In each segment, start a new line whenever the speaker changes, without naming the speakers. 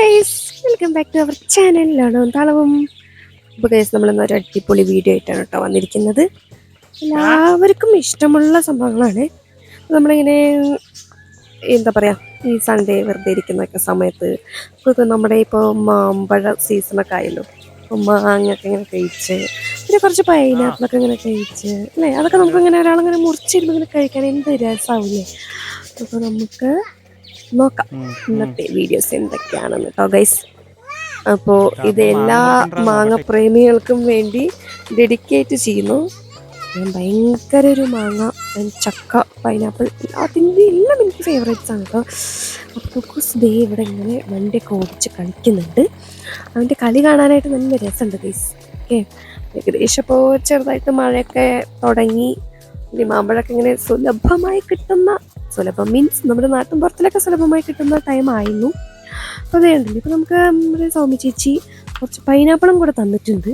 Guys welcome back to our ചാനലിലാണ് ലാണോ താളവും? അപ്പോൾ ഗൈസ് നമ്മളിന്ന് ഒരു അടിപൊളി വീഡിയോ ആയിട്ടാണ് കേട്ടോ വന്നിരിക്കുന്നത്. എല്ലാവർക്കും ഇഷ്ടമുള്ള സംഭവങ്ങളാണ്. നമ്മളിങ്ങനെ എന്താ പറയുക ഈ സൺഡേ വെറുതെ ഇരിക്കുന്നൊക്കെ സമയത്ത് നമ്മുടെ ഇപ്പോൾ മാമ്പഴ സീസണൊക്കെ ആയല്ലോ. മാങ്ങയൊക്കെ ഇങ്ങനെ കഴിച്ച് പിന്നെ കുറച്ച് പൈനാപ്പിളൊക്കെ ഇങ്ങനെ കഴിച്ച് അല്ലേ? അതൊക്കെ നമുക്ക് ഇങ്ങനെ ഒരാളിങ്ങനെ മുറിച്ചിരുന്ന് ഇങ്ങനെ കഴിക്കാൻ എന്ത് രസമാവില്ലേ അപ്പോൾ നമുക്ക് നോക്കാം. ഇന്നത്തെ വീഡിയോസ് എന്തൊക്കെയാണെന്ന് കേട്ടോ ഗൈസ് അപ്പോൾ ഇത് എല്ലാ മാങ്ങ പ്രേമികൾക്കും വേണ്ടി ഡെഡിക്കേറ്റ് ചെയ്യുന്നു. ഞാൻ ഭയങ്കര ഒരു മാങ്ങ ചക്ക പൈനാപ്പിൾ അതിന്റെ എല്ലാം എനിക്ക് ഫേവറേറ്റ്സ് ആണ് കേട്ടോ കുക്കൂസ് ദേ ഇവിടെ ഇങ്ങനെ വണ്ടിയൊക്കെ ഓടിച്ച് കളിക്കുന്നുണ്ട്. അവന്റെ കളി കാണാനായിട്ട് നല്ല രസമുണ്ട് ഗൈസ് ഓക്കെ? ഏകദേശം ഇപ്പോൾ ചെറുതായിട്ട് മഴയൊക്കെ തുടങ്ങി. ഇനി മാമ്പഴമൊക്കെ ഇങ്ങനെ സുലഭമായി കിട്ടുന്ന സുലഭം മീൻസ് നമ്മുടെ നാട്ടിൻ പുറത്തിലൊക്കെ സുലഭമായി കിട്ടുന്ന ടൈം ആയിരുന്നു. അപ്പോൾ അതേ ഉണ്ടല്ലോ ഇപ്പോൾ നമുക്ക് നമ്മുടെ സൗമ്യ ചേച്ചി കുറച്ച് പൈനാപ്പിളും കൂടെ തന്നിട്ടുണ്ട്.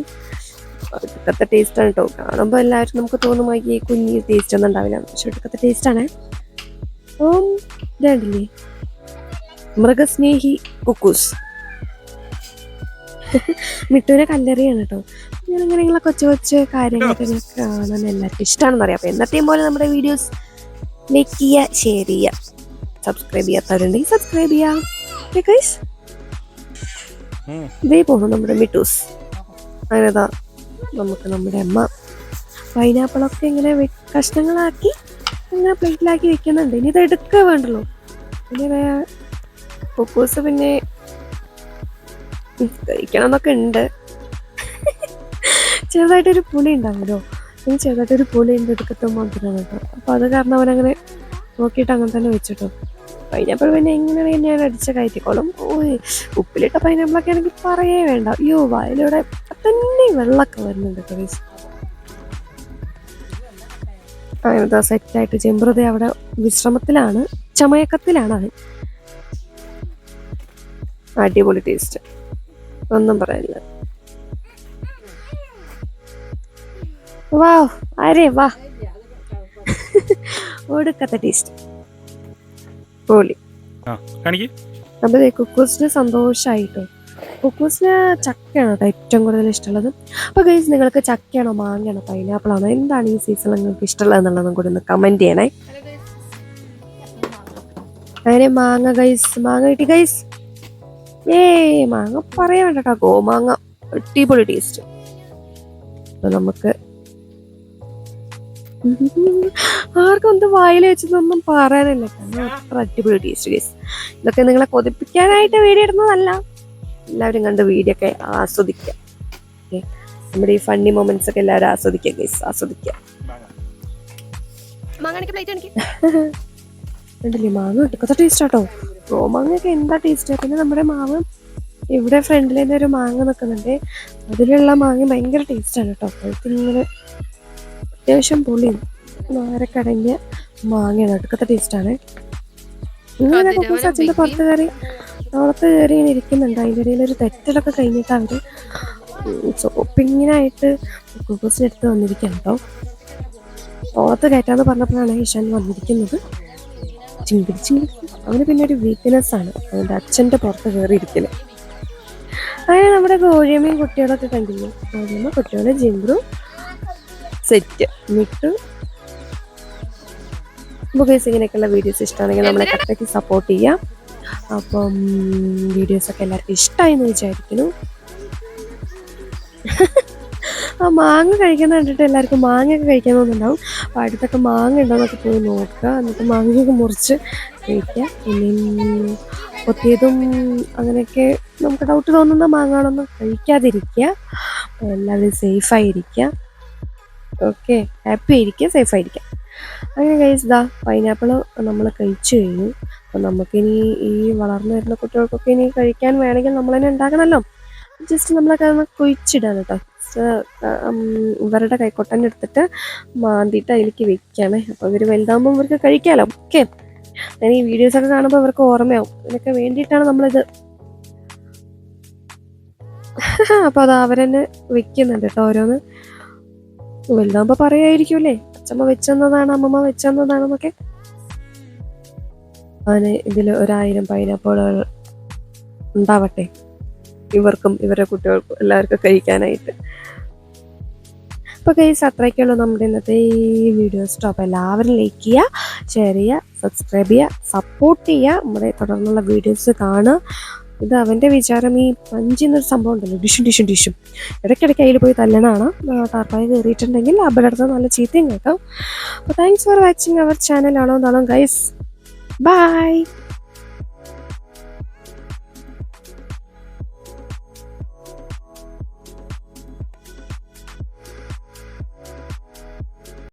ഒടുക്കത്തെ ടേസ്റ്റാണ് കേട്ടോ കാണുമ്പോൾ എല്ലാവരും നമുക്ക് തോന്നുമായി കുഞ്ഞി ടേസ്റ്റ് ഒന്നും ഉണ്ടാവില്ല. പക്ഷെ ഒടുക്കത്തെ ടേസ്റ്റാണ് അപ്പം ഇതാണ്ടില്ലേ മൃഗസ്നേഹി കുക്കൂസ്. മിട്ടുവിനെ കല്ലെറിയാണ് കേട്ടോ ഞാൻ അങ്ങനെയുള്ള കൊച്ചു കൊച്ചു കാര്യങ്ങളൊക്കെ കാണാൻ എല്ലാവർക്കും ഇഷ്ടമാണെന്ന് അറിയാം. അപ്പോൾ എന്നത്തെയും പോലെ നമ്മുടെ വീഡിയോസ് ലൈക്ക് ചെയ്യുക ഷെയർ ചെയ്യുക സബ്സ്ക്രൈബ് ചെയ്യാത്തവരുണ്ടെങ്കിൽ സബ്സ്ക്രൈബ് ചെയ്യാം ഇതേ പോകണം നമ്മുടെ മിട്ടൂസ്. അങ്ങനെതാ നമുക്ക് നമ്മുടെ അമ്മ പൈനാപ്പിളൊക്കെ ഇങ്ങനെ കഷ്ണങ്ങളാക്കി ഇങ്ങനെ പ്ലേറ്റിലാക്കി വെക്കുന്നുണ്ട്. ഇനി ഇത് എടുക്കുക വേണ്ടല്ലോ. പിന്നെ കുക്കൂസ് പിന്നെ കഴിക്കണം എന്നൊക്കെ ഉണ്ട്. ചെറുതായിട്ടൊരു പുളി ഉണ്ടാവുമല്ലോ ഇനി ചെറുതായിട്ടൊരു ഒരു പോലെ എടുക്കത്തെ മാത്രമാണ് കേട്ടോ അപ്പൊ അത് കാരണം അവനങ്ങനെ നോക്കിയിട്ട് അങ്ങനെ തന്നെ വെച്ചിട്ടു. പൈനാപ്പിൾ പിന്നെ എങ്ങനെ ഞാൻ അടിച്ച കയറ്റിക്കോളും. ഓയ് ഉപ്പിലിട്ട പൈനാപ്പിളൊക്കെ ആണെങ്കിൽ പറയേ വേണ്ട. അയ്യോ വയലൂടെ തന്നെ വെള്ളമൊക്കെ വരുന്നുണ്ട് കേസ് അങ്ങനത്തെ സെറ്റായിട്ട് ചെമ്പ്രത അവിടെ വിശ്രമത്തിലാണ് ചമയക്കത്തിലാണ് അവൻ അടിപൊളി ടേസ്റ്റ് ഒന്നും പറയാനില്ല. വാ വാ. ഒടുക്കത്തെ ടേസ്റ്റ് പൊളി. കുക്കൂസിന് സന്തോഷായിട്ടോ. കുക്കൂസിന് ചക്കയാണ് കേട്ടോ ഏറ്റവും കൂടുതൽ ഇഷ്ടമുള്ളത്. അപ്പൊ ഗൈസ് നിങ്ങൾക്ക് ചക്കയാണോ മാങ്ങയാണോ പൈനാപ്പിൾ ആണോ എന്താണ് ഈ സീസൺ നിങ്ങൾക്ക് ഇഷ്ടമുള്ളത് എന്നുള്ളതും കൂടി ഒന്ന് കമന്റ് ചെയ്യണേ. അങ്ങനെ മാങ്ങ ഗൈസ് മാങ്ങ കിട്ടി ഗൈസ് ഏ മാങ്ങ പറയാൻ വേണ്ട കേട്ടോ. ഗോമാങ്ങ. അടിപൊളി ടേസ്റ്റ് അപ്പൊ നമുക്ക് ആർക്കും എന്താ വായിൽ വെച്ചതൊന്നും പറയാനില്ല. കാരണം അത്ര അടിപൊളി ടേസ്റ്റ് ഗൈസ് ഇതൊക്കെ നിങ്ങളെ കൊതിപ്പിക്കാനായിട്ട് വീഡിയോ ഇടുന്നതല്ല. എല്ലാവരും കണ്ട് വീഡിയോ ഒക്കെ ആസ്വദിക്കുക. ഓക്കെ നമ്മുടെ ഈ ഫണ്ണി മൊമെന്റ്സ് ഒക്കെ എല്ലാവരും ആസ്വദിക്കുക ഗൈസ് ആസ്വദിക്കുക. ഉണ്ടല്ലേ മാങ്ങ? എടുക്കത്തെ ടേസ്റ്റ് ആട്ടോ. റോമാങ്ങയൊക്കെ എന്താ ടേസ്റ്റ് പിന്നെ നമ്മുടെ മാവ് ഇവിടെ ഫ്രണ്ടിൽ തന്നെ ഒരു മാങ്ങ നിൽക്കുന്നുണ്ട്. അതിലുള്ള മാങ്ങ ഭയങ്കര ടേസ്റ്റാണ് കേട്ടോ. അപ്പോഴത്തെ ഇങ്ങനെ അത്യാവശ്യം പൊളി നാരക്കടങ്ങിയ മാങ്ങയാണ്. അടുക്കത്തെ ടേസ്റ്റാണ് ഇങ്ങനെ സച്ചിന്റെ പുറത്ത് കയറി പുറത്ത് കയറി ഇങ്ങനെ ഇരിക്കുന്നുണ്ട്. അതിന്റെ ഇടയിൽ ഒരു തെറ്റലൊക്കെ കഴിഞ്ഞിട്ട് അവർ ഷോപ്പിങ്ങിനായിട്ട് കുക്കൂസിന് എടുത്ത് വന്നിരിക്കണം കേട്ടോ പുറത്ത് കയറ്റാന്ന് പറഞ്ഞപ്പോഴാണ് ഈശാൻ വന്നിരിക്കുന്നത്. ചിങ്കിടി ചിങ്കിടി. അവന് പിന്നെ ഒരു വീക്ക്നെസ് ആണ്. അവന്റെ അച്ഛന്റെ പുറത്ത് കയറി ഇരിക്കൽ. അങ്ങനെ നമ്മുടെ കോഴിയമ്മയും കുട്ടികളൊക്കെ കണ്ടില്ലേ? കോഴിയമ്മ കുട്ടികളെ ജിംബ്രു സെറ്റ് മിട്ടു നമുക്ക് ഇങ്ങനെയൊക്കെയുള്ള വീഡിയോസ് ഇഷ്ടമാണെങ്കിൽ നമ്മളെ കറക്റ്റാക്കി സപ്പോർട്ട് ചെയ്യാം. അപ്പം വീഡിയോസ് ഒക്കെ എല്ലാവർക്കും ഇഷ്ടമായി എന്ന് വിചാരിക്കുന്നു. ആ മാങ്ങ കഴിക്കുന്ന കണ്ടിട്ട് എല്ലാവർക്കും മാങ്ങയൊക്കെ കഴിക്കാൻ തോന്നുന്നുണ്ടാവും. അപ്പോൾ അടുത്തൊക്കെ മാങ്ങ ഉണ്ടോന്നൊക്കെ പോയി നോക്കുക. എന്നിട്ട് മാങ്ങയൊക്കെ മുറിച്ച് കഴിക്കുക. പിന്നെ കൊത്തിയതും അങ്ങനെയൊക്കെ നമുക്ക് ഡൗട്ട് തോന്നുന്ന മാങ്ങാണൊന്നും കഴിക്കാതിരിക്കുക. അപ്പോൾ എല്ലാവരും സേഫായിരിക്കുക ഓക്കെ ഹാപ്പി ആയിരിക്കുക സേഫായിരിക്കുക അങ്ങനെ കഴിച്ച് ഇതാ പൈനാപ്പിൾ നമ്മൾ കഴിച്ചു കഴിഞ്ഞു. അപ്പം നമുക്കിനി ഈ വളർന്നു വരുന്ന കുട്ടികൾക്കൊക്കെ ഇനി കഴിക്കാൻ വേണമെങ്കിൽ നമ്മൾ തന്നെ ഉണ്ടാക്കണമല്ലോ ജസ്റ്റ് നമ്മളൊക്കെ ഒന്ന് കുഴിച്ചിടാൻ കേട്ടോ. ഇവരുടെ കൈക്കൊട്ടൻ എടുത്തിട്ട് മാന്തിയിട്ട് അതിലേക്ക് വെക്കാമേ. അപ്പോൾ ഇവർ വലുതാകുമ്പോൾ ഇവർക്ക് കഴിക്കാമല്ലോ ഓക്കെ ഞാൻ ഈ വീഡിയോസൊക്കെ കാണുമ്പോൾ ഇവർക്ക് ഓർമ്മയാവും. ഇതിനൊക്കെ വേണ്ടിയിട്ടാണ് നമ്മളിത്. അപ്പോൾ അത് അവരെന്നെ വെക്കുന്നുണ്ട് കേട്ടോ ഓരോന്ന്. വലുതാകുമ്പോൾ പറയായിരിക്കുമല്ലേ അച്ഛമ്മ വെച്ചെന്നതാണ് അമ്മമ്മ വെച്ചെന്നതാണെന്നൊക്കെ. അവന് ഇതിൽ ഒരായിരം പൈനാപ്പിളുകൾ ഉണ്ടാവട്ടെ. ഇവർക്കും ഇവരുടെ കുട്ടികൾക്കും എല്ലാവർക്കും കഴിക്കാനായിട്ട്. അപ്പോൾ കൈസ് അത്രയ്ക്കുള്ളൂ നമ്മുടെ ഇന്നത്തെ ഈ വീഡിയോ സ്റ്റോപ്പ് എല്ലാവരും ലൈക്ക് ചെയ്യുക ഷെയർ ചെയ്യുക സബ്സ്ക്രൈബ് ചെയ്യുക സപ്പോർട്ട് ചെയ്യുക. നമ്മുടെ തുടർന്നുള്ള വീഡിയോസ് കാണുക. ഇത് അവന്റെ വിചാരം ഈ പഞ്ചിന്നൊരു സംഭവം ഉണ്ടല്ലോ ഡിഷും ഡിഷും ഡിഷും. ഇടയ്ക്കിടയ്ക്ക് അതിൽ പോയി തല്ലണമാണ് ടാർപ്പായി കയറിയിട്ടുണ്ടെങ്കിൽ അബലടുത്ത് നല്ല ചീത്തയും കേൾക്കാം. അപ്പോൾ thanks for watching our channel ആണോ എന്നാണോ ഗൈസ് ബൈ